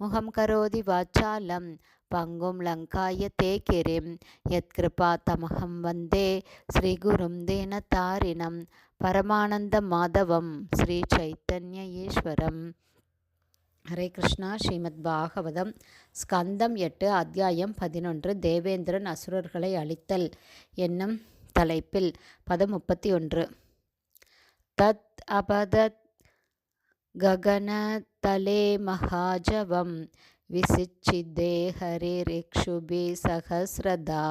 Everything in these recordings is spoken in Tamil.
முகம் கரோதி வாச்சாலம் பங்கும் லங்காய தே கிரிம் யத்கிருபா தமகம் வந்தே ஸ்ரீகுரும் தேனதாரிணம் பரமானந்த மாதவம் ஸ்ரீ சைத்தன்ய ஈஸ்வரம். ஹரே கிருஷ்ணா ஸ்ரீமத் பாகவதம் ஸ்கந்தம் எட்டு அத்தியாயம் பதினொன்று தேவேந்திரன் அசுரர்களை அழித்தல் என்னும் தலைப்பில் பதம் முப்பத்தி ஒன்று. தத் அபதத் ககன தலே மகாஜவம் विसिच्चिदे हरिरिक्षुभिः सहस्रदा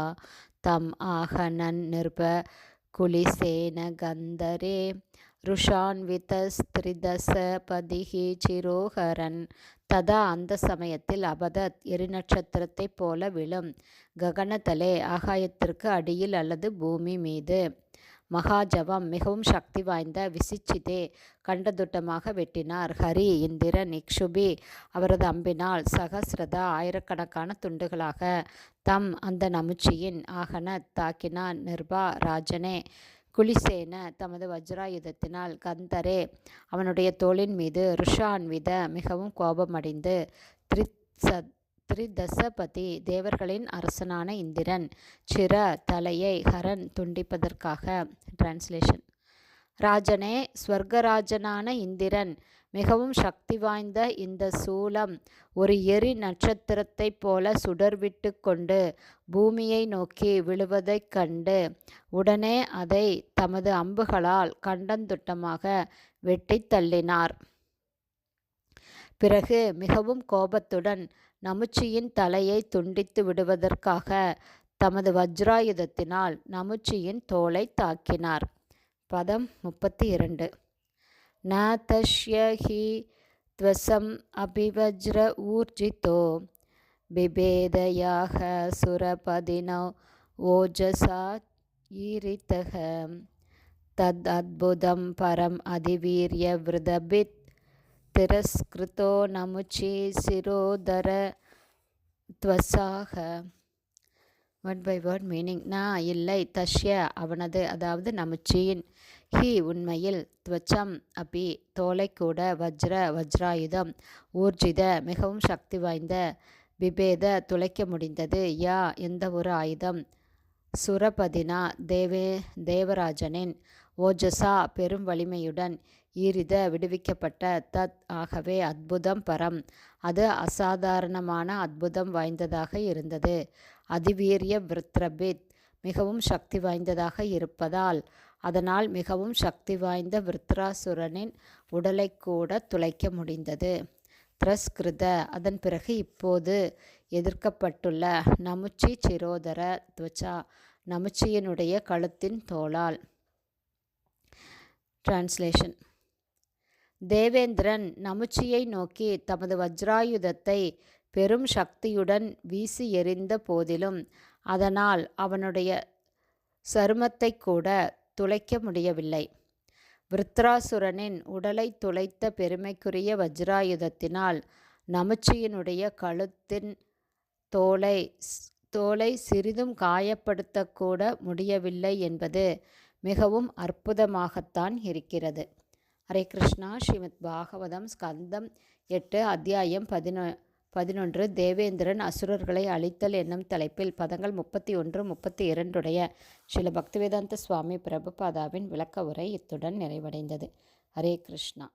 तम् आहनन् नृपकुलिसेन गन्धरे ருஷான்விதஸ்திரிதசபதிஹ சிரோஹரன் ததா அந்த சமயத்தில் அபதத் எரிநட்சத்திரத்தைப் போல விழும் ககனதலே ஆகாயத்திற்கு அடியில் அல்லது பூமி மீது மகாஜபம் மிகவும் சக்தி வாய்ந்த விசிச்சிதே கண்டதுட்டமாக வெட்டினார். ஹரி இந்திரன் இக்ஷுபி அவரது அம்பினால் சகசிரதா ஆயிரக்கணக்கான துண்டுகளாக தம் அந்த நமுச்சியின் ஆகன தாக்கினான் நிர்பா ராஜனே குலிசேன தமது வஜ்ராயுதத்தினால் கந்தரே அவனுடைய தோளின் மீது ருஷான்வித மிகவும் கோபமடைந்து திரித்சத் திரிதசபதி தேவர்களின் அரசனான இந்திரன் சிர தலையை ஹரன் துண்டிப்பதற்காக. டிரான்ஸ்லேஷன் ராஜனே ஸ்வர்கராஜனான இந்திரன் மிகவும் சக்தி வாய்ந்த இந்த சூலம் ஒரு எரி நட்சத்திரத்தைப் போல சுடர்விட்டு கொண்டு பூமியை நோக்கி விழுவதைக் கண்டு உடனே அதை தமது அம்புகளால் கண்டந்துட்டமாக வெட்டி தள்ளினார். பிறகு மிகவும் கோபத்துடன் நமுச்சியின் தலையை துண்டித்து விடுவதற்காக தமது வஜ்ராயுதத்தினால் நமுச்சியின் தோலை தாக்கினார். பதம் முப்பத்தி இரண்டு ந தஷ்ய ஹி துவசம் அபிவஜ்ர ஊர்ஜிதோ. பிபேதயாக சுரபதினோ ஓஜசா ஈரித்தக. தத் அத்புதம் பரம் அதிவீரிய விரதபித் திரஸ்கிருதோ நமுச்சி சிரோதர துவசாக. வேர்ட் பை வேர்ட் மீனிங் நான் இல்லை தஷ்ய அவனது அதாவது நமுச்சியின் ஹி உண்மையில் துவச்சம் அபி தோலை கூட வஜ்ர வஜ்ராயுதம் ஊர்ஜித மிகவும் சக்தி வாய்ந்த பிபேத துளைக்க முடிந்தது யா எந்த ஒரு ஆயுதம் சுரபதினா தேவே தேவராஜனின் ஓஜசா பெரும் வலிமையுடன் ஈரித விடுவிக்கப்பட்ட தத் ஆகவே அற்புதம் பரம். அது அசாதாரணமான அத்புதம் வாய்ந்ததாக இருந்தது. அதிவீரிய விருத்ரபித் மிகவும் சக்தி வாய்ந்ததாக இருப்பதால் அதனால் மிகவும் சக்தி வாய்ந்த விருத்ராசுரனின் உடலை கூட துளைக்க முடிந்தது. திரஸ்கிருத அதன் பிறகு இப்போது எதிர்க்கப்பட்டுள்ள நமுச்சி சிரோதர துவச்சா நமுச்சியினுடைய கழுத்தின் தோளால். டிரான்ஸ்லேஷன் தேவேந்திரன் நமுச்சியை நோக்கி தமது வஜ்ராயுதத்தை பெரும் சக்தியுடன் வீசி எறிந்த போதிலும் அதனால் அவனுடைய சருமத்தை கூட துளைக்க முடியவில்லை. விருத்ராசுரனின் உடலை துளைத்த பெருமைக்குரிய வஜ்ராயுதத்தினால் நமுச்சியினுடைய கழுத்தின் தோலை தோலை சிறிதும் காயப்படுத்தக்கூட முடியவில்லை என்பது மிகவும் அற்புதமாகத்தான் இருக்கிறது. ஹரே கிருஷ்ணா. ஸ்ரீமத் பாகவதம் ஸ்கந்தம் எட்டு அத்தியாயம் பதினொ பதினொன்று. தேவேந்திரன் அசுரர்களை அழித்தல் என்னும் தலைப்பில் பதங்கள் முப்பத்தி ஒன்று முப்பத்தி இரண்டுடைய ஸ்ரீல பக்திவேதாந்த சுவாமி பிரபுபாதாவின் விளக்க உரை இத்துடன் நிறைவடைந்தது. ஹரே கிருஷ்ணா.